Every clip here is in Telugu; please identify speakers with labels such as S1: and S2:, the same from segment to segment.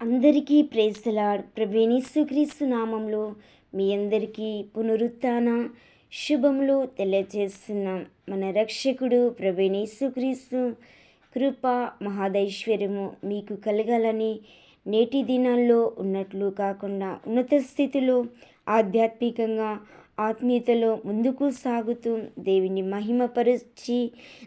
S1: అందరికీ ప్రేసలాడ్ క్రీస్తు నామంలో మీ అందరికీ పునరుత్న శుభములు తెలియజేస్తున్నాం. మన రక్షకుడు క్రీస్తు కృప మహాదైశ్వర్యము మీకు కలగాలని నేటి దినాల్లో ఉన్నట్లు కాకుండా ఉన్నత స్థితిలో ఆధ్యాత్మికంగా ఆత్మీయతలో ముందుకు సాగుతూ దేవుని మహిమపరిచి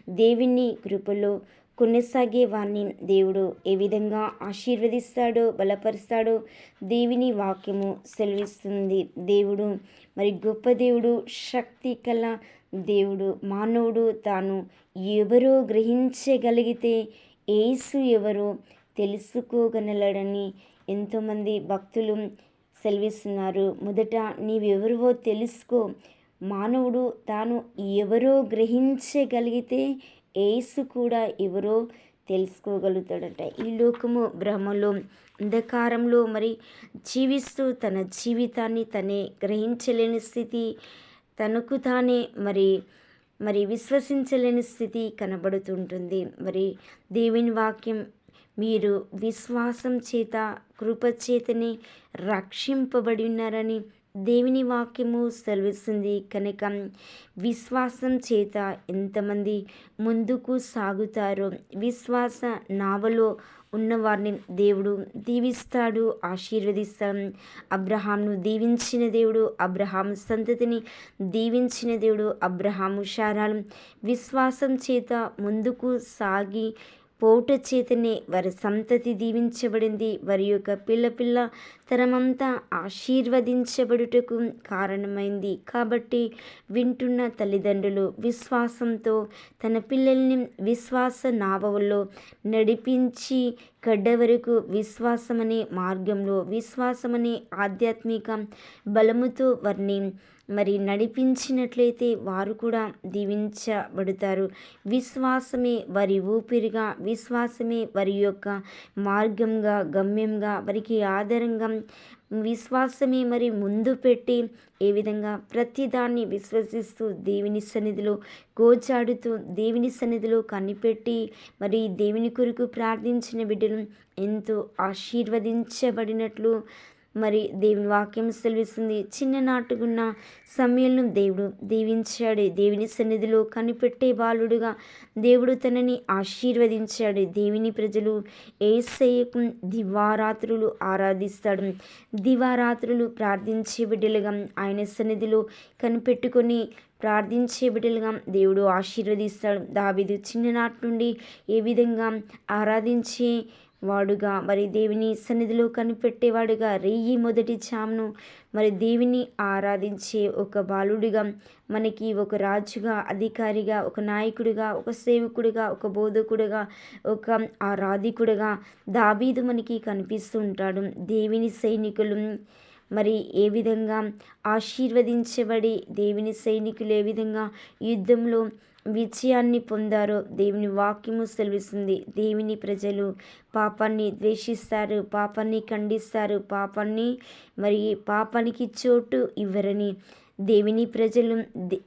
S1: దేవుని కృపలో కొనసాగే వారిని దేవుడు ఏ విధంగా ఆశీర్వదిస్తాడో బలపరుస్తాడో దేవుని వాక్యము సెలవిస్తుంది. దేవుడు మరి గొప్ప దేవుడు శక్తి కల దేవుడు మానవుడు తాను ఎవరో గ్రహించగలిగితే ఏసు ఎవరో తెలుసుకోగలడని ఎంతోమంది భక్తులు సెలవిస్తున్నారు. మొదట నీవెవరివో తెలుసుకో. మానవుడు తాను ఎవరో గ్రహించగలిగితే ఏసు కూడా ఎవరో తెలుసుకోగలుగుతాడట. ఈ లోకము భ్రమలో అంధకారంలో మరి జీవిస్తూ తన జీవితాన్ని తనే గ్రహించలేని స్థితి తనకు తానే మరి మరి విశ్వసించలేని స్థితి కనబడుతుంటుంది. మరి దేవుని వాక్యం మీరు విశ్వాసం చేత కృపచేతని రక్షింపబడి ఉన్నారని దేవుని వాక్యము సెలవిస్తుంది. కనుక విశ్వాసం చేత ఎంతమంది ముందుకు సాగుతారో విశ్వాస నావలో ఉన్నవారిని దేవుడు దీవిస్తాడు ఆశీర్వదిస్తాడు. అబ్రహాంను దీవించిన దేవుడు అబ్రహాం సంతతిని దీవించిన దేవుడు అబ్రహాము శారాలు. విశ్వాసం చేత ముందుకు సాగి పోట చేతనే వారి సంతతి దీవించబడింది. వారి యొక్క పిల్ల పిల్ల తరమంతా ఆశీర్వదించబడుటకు కారణమైంది. కాబట్టి వింటున్న తల్లిదండ్రులు విశ్వాసంతో తన పిల్లల్ని విశ్వాస నావల్లో నడిపించి కడ్డ వరకు విశ్వాసమనే మార్గంలో విశ్వాసమనే ఆధ్యాత్మిక బలముతో వారిని మరి నడిపించినట్లయితే వారు కూడా దీవించబడతారు. విశ్వాసమే వారి ఊపిరిగా విశ్వాసమే వారి యొక్క మార్గంగా గమ్యంగా వారికి ఆధారంగా విశ్వాసమే మరి ముందు పెట్టి ఏ విధంగా ప్రతిదాన్ని విశ్వసిస్తూ దేవుని సన్నిధిలో గోచాడుతూ దేవుని సన్నిధిలో కనిపెట్టి మరి దేవుని కొరకు ప్రార్థించిన బిడ్డలు ఎంతో ఆశీర్వదించబడినట్లు మరి దేవుని వాక్యం సెలవిస్తుంది. చిన్ననాటుకున్న సమయంలో దేవుడు దీవించాడు. దేవుని సన్నిధిలో కనిపెట్టే బాలుడుగా దేవుడు తనని ఆశీర్వదించాడు. దేవుని ప్రజలు ఏసయ్యకు దివారాత్రులు ఆరాధిస్తాడు. దివారాత్రులు ప్రార్థించే బిడ్డలుగా ఆయన సన్నిధిలో కనిపెట్టుకొని ప్రార్థించే బిడ్డలుగా దేవుడు ఆశీర్వదిస్తాడు. దావిదు చిన్ననాటి నుండి ఏ విధంగా ఆరాధించే వాడుగా. మరి దేవుని సన్నిధిలో కనిపెట్టేవాడుగా. రెయ్యి మొదటి చామును మరి దేవుని ఆరాధించే ఒక బాలుడిగా మనకి ఒక రాజుగా అధికారిగా ఒక నాయకుడిగా ఒక సేవకుడిగా ఒక బోధకుడిగా ఒక ఆరాధికుడిగా దాబీదు మనకి కనిపిస్తూ ఉంటాడు. దేవుని సైనికులు మరి ఏ విధంగా ఆశీర్వదించబడి దేవుని సైనికులు ఏ విధంగా యుద్ధంలో విజయాన్ని పొందారో. దేవుని వాక్యము సెలవిస్తుంది. దేవుని ప్రజలు పాపాన్ని ద్వేషిస్తారు. పాపాన్ని ఖండిస్తారు. పాపాన్ని మరి పాపానికి చోటు ఇవ్వరని దేవుని ప్రజలు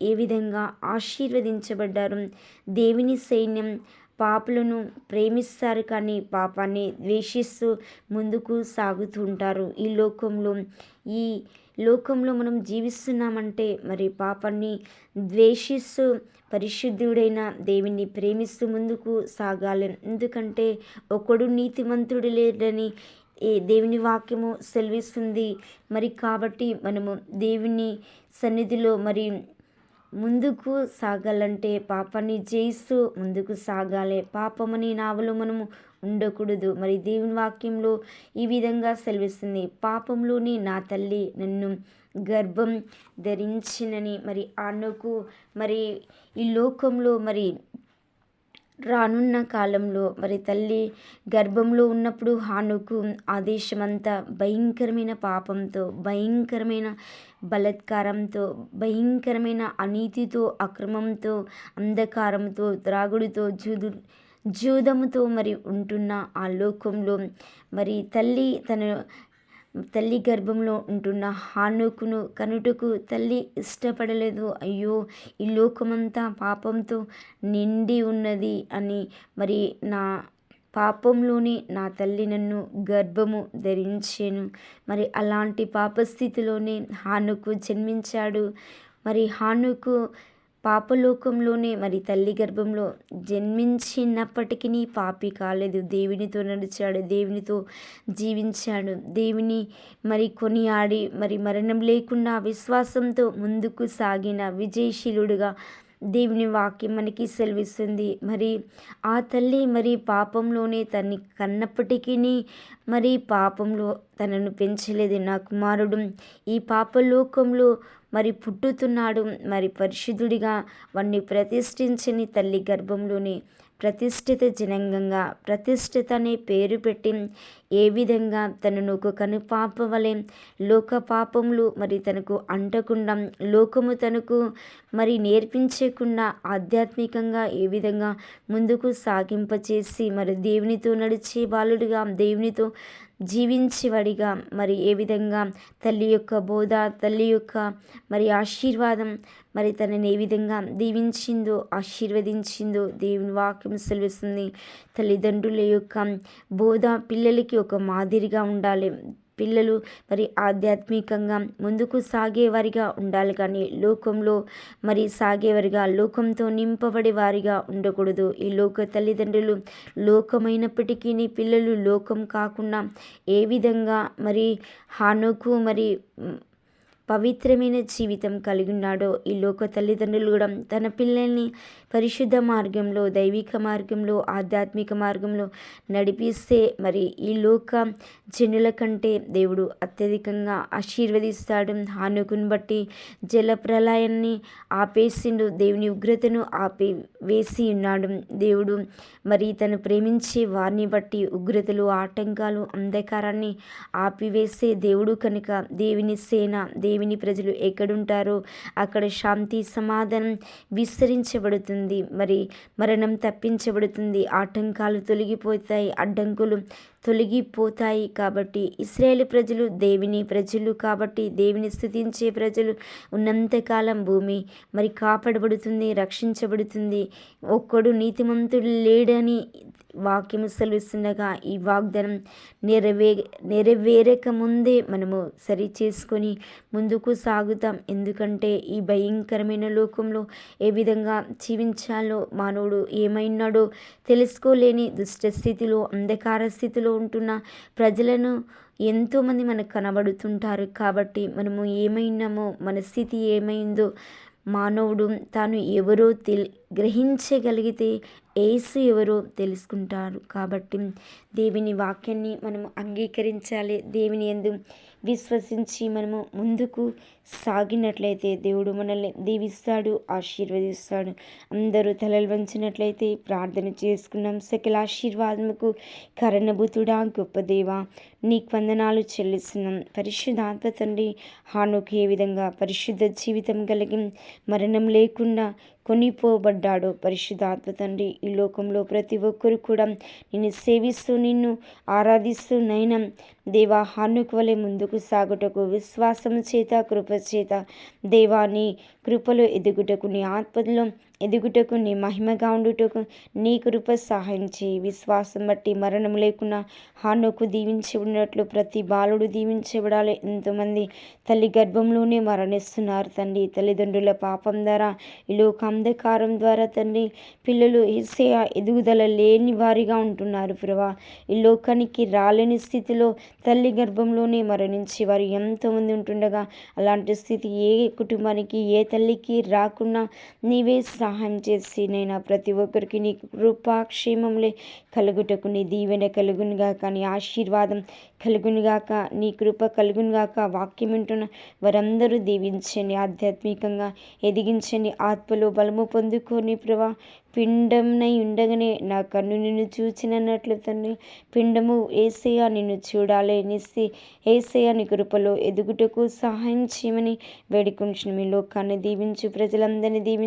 S1: ఏ విధంగా ఆశీర్వదించబడ్డారు? దేవుని సైన్యం పాపులను ప్రేమిస్తారు కానీ పాపాన్ని ద్వేషిస్తూ ముందుకు సాగుతుంటారు. ఈ లోకంలో ఈ లోకంలో మనం జీవిస్తున్నామంటే మరి పాపాన్ని ద్వేషిస్తూ పరిశుద్ధుడైన దేవుని ప్రేమిస్తూ ముందుకు సాగాలి. ఎందుకంటే ఒకడు నీతిమంతుడు లేడని ఏ దేవుని వాక్యము సెలవిస్తుంది. మరి కాబట్టి మనము దేవుని సన్నిధిలో మరి ముందుకు సాగాలంటే పాపాన్ని జయిస్తూ ముందుకు సాగాలి. పాపమని నావలో మనము ఉండకూడదు. మరి దేవుని వాక్యంలో ఈ విధంగా సెలవిస్తుంది. పాపంలోని నా తల్లి నన్ను గర్భం ధరించినని మరి అన్నకు మరి ఈ లోకంలో మరి రానున్న కాలంలో మరి తల్లి గర్భంలో ఉన్నప్పుడు హానుకు ఆదేశమంతా భయంకరమైన పాపంతో భయంకరమైన బలత్కారంతో భయంకరమైన అనీతితో అక్రమంతో అంధకారంతో త్రాగుడితో జూదు జూదముతో మరి ఉంటున్న ఆ లోకంలో మరి తల్లి తన తల్లి గర్భంలో ఉంటున్న హానుకును కనుటకు తల్లి ఇష్టపడలేదు. అయ్యో ఈ లోకమంతా పాపంతో నిండి ఉన్నది అని మరి నా పాపంలోనే నా తల్లి నన్ను గర్భము ధరించాను. మరి అలాంటి పాపస్థితిలోనే హానుకు జన్మించాడు. మరి హానుకు పాపలోకంలోనే మరి తల్లి గర్భంలో జన్మించినప్పటికీ పాపి కాలేదు. దేవునితో నడిచాడు దేవునితో జీవించాడు. దేవుని మరి కొనియాడి మరి మరణం లేకుండా విశ్వాసంతో ముందుకు సాగిన విజయశీలుడుగా దేవుని వాక్యం మనకి సెలవిస్తుంది. మరి ఆ తల్లి మరి పాపంలోనే తన్ని కన్నప్పటికీ మరి పాపంలో తనను పెంచలేదు. నా కుమారుడు ఈ పాపలోకంలో మరి పుట్టుతున్నాడు మరి పరిశుద్ధుడిగా వాణ్ణి ప్రతిష్ఠించని తల్లి గర్భంలోని ప్రతిష్ఠిత జనంగంగా ప్రతిష్ఠిత అనే పేరు పెట్టి ఏ విధంగా తనను ఒక కనుపాప వలె లోక పాపములు మరి తనకు అంటకుండా లోకము తనకు మరి నేర్పించకుండా ఆధ్యాత్మికంగా ఏ విధంగా ముందుకు సాగింపచేసి మరి దేవునితో నడిచే బాలుడిగా దేవునితో జీవించేవాడిగా. మరి ఏ విధంగా? తల్లి యొక్క బోధ తల్లి యొక్క మరి ఆశీర్వాదం మరి తనని ఏ విధంగా దీవించిందో ఆశీర్వదించిందో దేవుని వాక్యం సెలవిస్తుంది. తల్లిదండ్రుల యొక్క బోధ పిల్లలకి ఒక మాదిరిగా ఉండాలి. పిల్లలు మరి ఆధ్యాత్మికంగా ముందుకు సాగేవారిగా ఉండాలి కానీ లోకంలో మరి సాగేవారిగా లోకంతో నింపబడే వారిగా ఉండకూడదు. ఈ లోక తల్లిదండ్రులు లోకమైనప్పటికీ పిల్లలు లోకం కాకుండా ఏ విధంగా మరి హానుకు మరి పవిత్రమైన జీవితం కలిగి ఉన్నాడో ఈ లోక తల్లిదండ్రులు కూడా తన పిల్లల్ని పరిశుద్ధ మార్గంలో దైవిక మార్గంలో ఆధ్యాత్మిక మార్గంలో నడిపిస్తే మరి ఈ లోక జనుల కంటే దేవుడు అత్యధికంగా ఆశీర్వదిస్తాడు. హానుకుని బట్టి జల ప్రళయాన్ని ఆపేసిండు. దేవుని ఉగ్రతను ఆపి వేసి ఉన్నాడు. దేవుడు మరి తను ప్రేమించే వారిని బట్టి ఉగ్రతలు ఆటంకాలు అంధకారాన్ని ఆపివేసే దేవుడు కనుక దేవుని సేన దేవుని ప్రజలు ఎక్కడుంటారో అక్కడ శాంతి సమాధానం విస్తరించబడుతుంది. మరి మరణం తప్పించబడుతుంది. ఆటంకాలు తొలగిపోతాయి. అడ్డంకులు తొలగిపోతాయి కాబట్టి ఇస్రాయేల్ ప్రజలు దేవుని ప్రజలు కాబట్టి దేవుని స్థుతించే ప్రజలు ఉన్నంతకాలం భూమి మరి కాపాడబడుతుంది రక్షించబడుతుంది. ఒక్కడు నీతిమంతుడు లేడని వాక్యం సెలవిస్తుండగా ఈ వాగ్దానం నెరవే నెరవేరక ముందే మనము సరి చేసుకొని ముందుకు సాగుతాం. ఎందుకంటే ఈ భయంకరమైన లోకంలో ఏ విధంగా జీవించాలో మానవుడు ఏమైనాడో తెలుసుకోలేని దుష్ట స్థితిలో అంధకార స్థితిలో ఉంటున్న ప్రజలను ఎంతోమంది మనకు కనబడుతుంటారు. కాబట్టి మనము ఏమైనామో మన స్థితి ఏమైందో మానవుడు తాను ఎవరో తెలి గ్రహించగలిగితే ఏసు ఎవరో తెలుసుకుంటారు. కాబట్టి దేవుని వాక్యాన్ని మనము అంగీకరించాలి. దేవుని ఎందు విశ్వసించి మనము ముందుకు సాగినట్లయితే దేవుడు మనల్ని దీవిస్తాడు ఆశీర్వదిస్తాడు. అందరూ తలలు వంచినట్లయితే ప్రార్థన చేసుకున్నాం. సకల ఆశీర్వాదముకు కరణభూతుడా గొప్ప దేవ నీకు వందనాలు చెల్లిస్తున్నాం. పరిశుద్ధాత్మ తండ్రి హానుకు ఏ విధంగా పరిశుద్ధ జీవితం కలిగి మరణం లేకుండా కొనిపోబడ్డాడు. పరిశుద్ధాత్మ తండ్రి ఈ లోకంలో ప్రతి ఒక్కరు కూడా నిన్ను సేవిస్తూ నిన్ను ఆరాధిస్తూ నైనా దేవా హానుకు వలె ముందుకు సాగుటకు విశ్వాసం చేత కృప చేత దేవాని కృపలో ఎదుగుటకు నీ ఆత్మలో ఎదుగుటకు నీ మహిమగా ఉండుటకు నీ కృప సహాయం చేయి. విశ్వాసం బట్టి మరణం లేకుండా హానుకు దీవించి ఉన్నట్లు ప్రతి బాలుడు దీవించబడాలి ఎంతోమంది తల్లి గర్భంలోనే మరణిస్తున్నారు తండ్రి. తల్లిదండ్రుల పాపం ద్వారా ఈ లోక అంధకారం ద్వారా తండ్రి పిల్లలు ఇసే ఎదుగుదల లేని వారిగా ఉంటున్నారు ప్రభా. ఈ లోకానికి రాలేని స్థితిలో తల్లి గర్భంలోనే మరణించి వారు ఎంతోమంది ఉంటుండగా అలాంటి స్థితి ఏ కుటుంబానికి ఏ తల్లికి రాకుండా నీవే సహాయం చేసి నేను ప్రతి ఒక్కరికి నీ కృపాక్షేమంలే కలుగుటకు నీ దీవెన కలుగునుగాక నీ ఆశీర్వాదం కలుగునుగాక నీ కృప కలుగునుగాక వాక్యం వింటున్న వారందరూ దీవించండి ఆధ్యాత్మికంగా ఎదిగించండి ఆత్మలో బలము పొందుకొని ప్రభా. పిండంనై ఉండగానే నా కన్ను నిన్ను చూచినట్లు తండ్రి పిండము ఏసయ్య నిన్ను చూడాలి నిస్సి ఏసయ్య నీ కృపలో ఎదుగుటకు సహాయం చేయమని వేడుకుంటున్నాం. ఈ లోకాన్ని దీవించు ప్రజలందరినీ దీవించు.